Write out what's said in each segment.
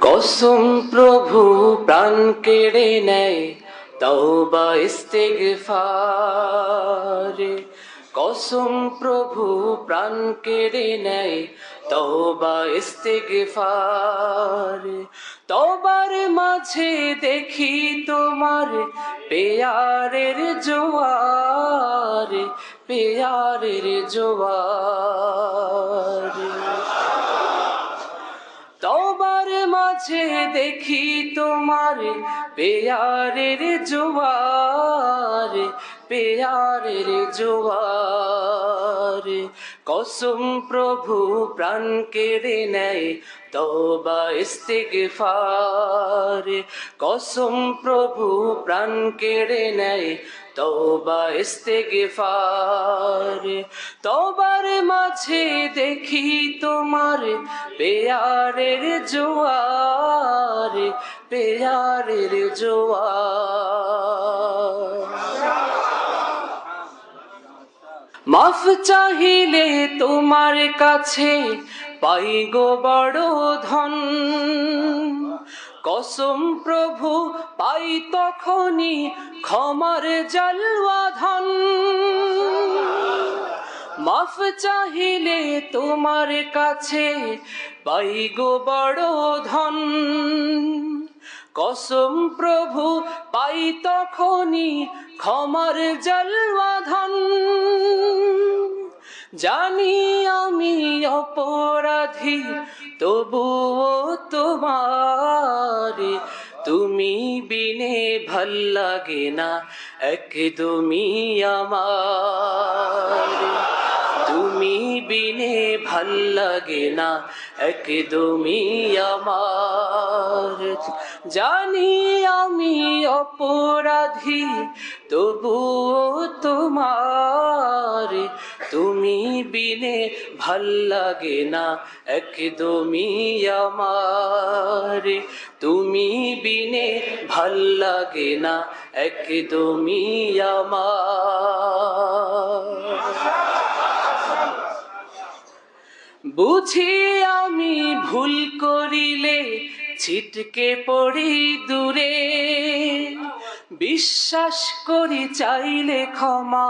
কসম প্রভু প্রাণ কেড়ে নেয়, তওবা ইস্তেগফারে। কসম প্রভু প্রাণ কেড়ে নেয়, তওবা ইস্তেগফারে। তবার মাঝে দেখি তোমার পেয়ারের জোয়ার পেয়ারের জোয়ার। মাঝে দেখি তোমার পেয়ারের জোয়ার। পেয়ারের জোয়ার। কসম প্রভু প্রাণ কেড়ে নেয় তবা ইস্তেগফার। কসম প্রভু প্রাণ কেড়ে নেয় তবা ইস্তেগফার। তবার মাঝে দেখি তোমার পেয়ারের জোয়ার পেয়ারের জোয়ার। মাফ চাহিলে তোমার কাছে পাই গো বড় ধন। কসম প্রভু, পাই তখনই ক্ষমার জলওয়া ধন। মাফ চাহিলে তোমার কাছে পাই গো বড় ধন। কসম প্রভু, পাই তখনই ক্ষমার জলওয়া ধন জানি আমি অপরাধী, তবুও তোমার তুমি বিনে ভালো লাগে না, একদমই আমার। তুমি বিনে ভালো লাগে না, একদমই আমার। জানি আমি অপরাধী, তবুও তোমার। তুমি বিনে ভালো লাগে না, একদমই আমার। তুমি বিনে ভালো লাগে না, একদমই আমার। বুঝি আমি ভুল করিলে ছিটকে পড়ি দূরে। বিশ্বাস করি চাইলে ক্ষমা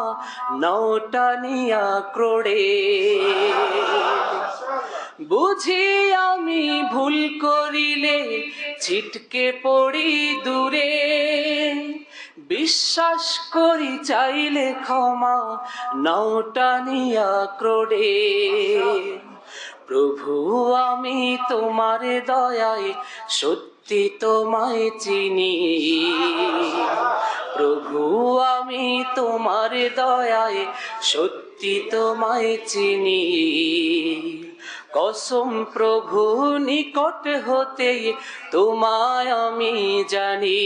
নটানিয়া ক্রোড়ে। বুঝি আমি ভুল করিলে ছিটকে পড়ি দূরে। বিশ্বাস করি চাইলে ক্ষমা নটানিয়া ক্রোড়ে। প্রভু, আমি তোমার দয়ায় সত্যি তোমায় চিনি। প্রভু, আমি তোমার দয়ায় সত্যি তোমায় চিনি। কসম প্রভু, নিকট হতে তোমায় আমি জানি।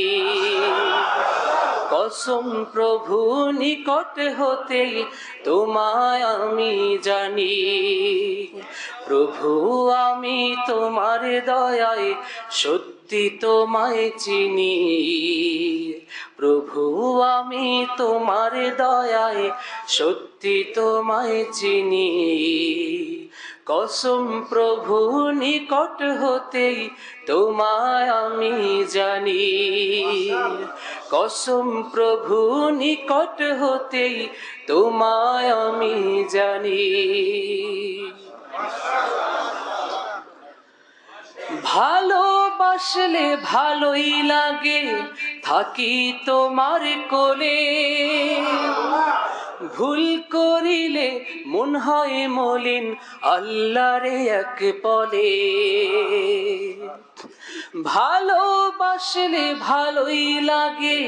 কসম প্রভু নিকট হতে তোমায় আমি জানি। প্রভু, আমি তোমার দয়ায় সত্যি তোমায় চিনি। প্রভু, আমি তোমার দয়ায় সত্যি তোমায় চিনি। কসম প্রভু নিকট হতে তোমায় আমি জানি। কসম প্রভু নিকট হতে তোমায় আমি জানি। ভালোবাসলে ভালোই লাগে, থাকি তোমার কোলে। ভুল করিলে মন হয় মলিন, আল্লাহরে এক পলে ভালোবাসলে ভালোই লাগে,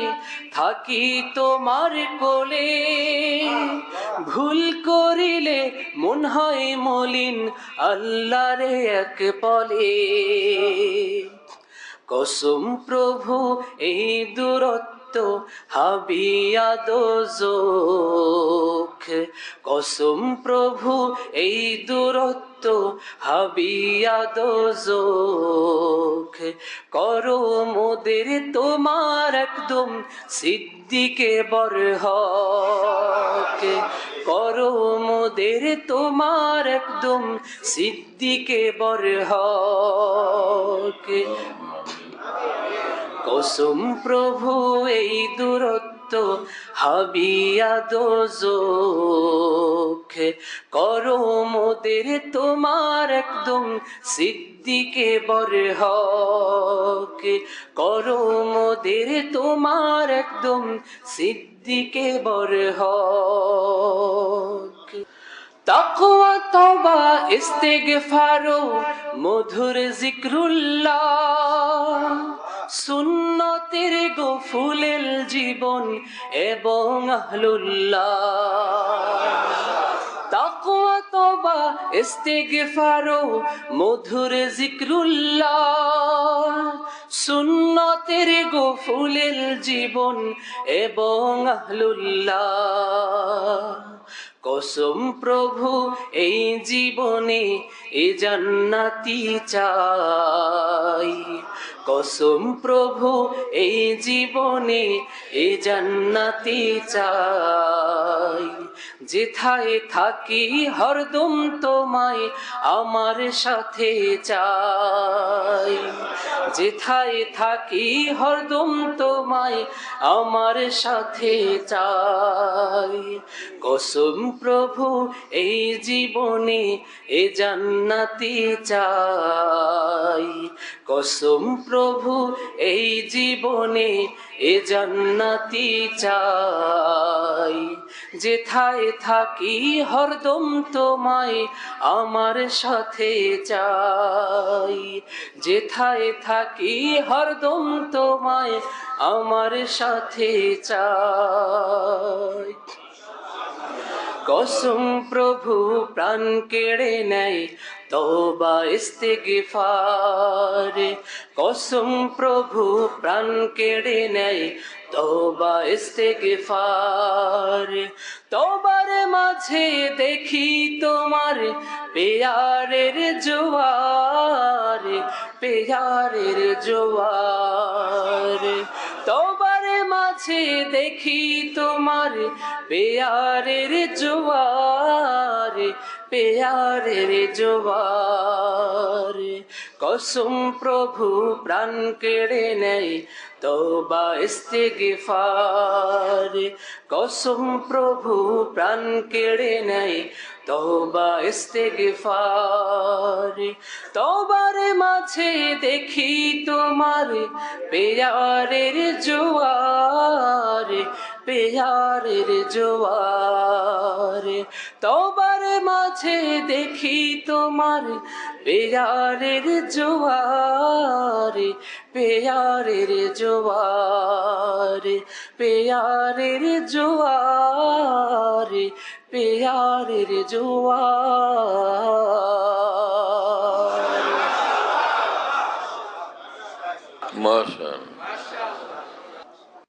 থাকি তোমার কোলে। ভুল করিলে মন হয় মলিন, আল্লাহরে এক পলে কসম প্রভু, এই দূরত্ব হাবিয়া দোজখ কসম প্রভু, এই দূরত্ব হাবিয়া দোজখ করো মোদের তোমার একদম সিদ্দিকে বরহক। করো মোদের তোমার একদম সিদ্দিকে বরহক। কসম প্রভু, এই দূরত্ব হাবিয়া দোজোক করো মোদের তোমার একদম সিদ্দিকে বরহক। করো মোদের তোমার একদম সিদ্দিকে বরহক। তাকওয়া, তওবা, ইস্তেগফারো, মধুর জিক্রুল্লাহ। সুন্নতের গফুলেল জীবন এবং আহলুল্লাহ। তাকওয়া, তওবা, ইস্তেগফারো মধুর জিক্রুল্লাহ সুন্নতের গফুলেল জীবন এবং আহলুল্লাহ। কসম প্রভু, এই জীবনে এ জান্নাতি চাই। কসম প্রভু এই জীবনে এ জান্নাতি চাই। যেথায় থাকি হরদম তোমায় আমার সাথে চাই। যেথায় থাকি হরদম তোমায়, আমার সাথে চাই। কসম প্রভু, এই জীবনে এ জান্নাতি চাই। কসম প্রভু, এই জীবনে এ জান্নাতি চাই। যেথায় থাকি হরদম তোমায়, আমার সাথে চাই। যেথায় থাকি হরদম তোমায়, আমার সাথে চাই। কসম প্রভু, প্রাণ কেড়ে নেয় তবা ইস্তেগফার। কসম প্রভু, প্রাণ কেড়ে নেয়। তবা ইস্তেগফার। তোবার মাঝে দেখি তোমার পেয়ারের জোয়ার পেয়ারের জোয়ার। তোবার মাঝে দেখি তোমার পেয়ারের জোয়ার পেয়ারের জোয়ার। কসম প্রভু, প্রাণ কেড়ে নেয় তোবা ইস্তেগফার। কসম প্রভু, প্রাণ কেড়ে নেয় তোবা ইস্তেগফার। তোবার মাঝে দেখি তোমার পেয়ারের জোয়ার পেয়ারের জোয়ার। তোবার মাঝে দেখি তোমার পেয়ারের জোয়ার পেয়ারের জোয়ার পেয়ারের জোয়ার পেয়ারের জোয়ার। মাশাআল্লাহ।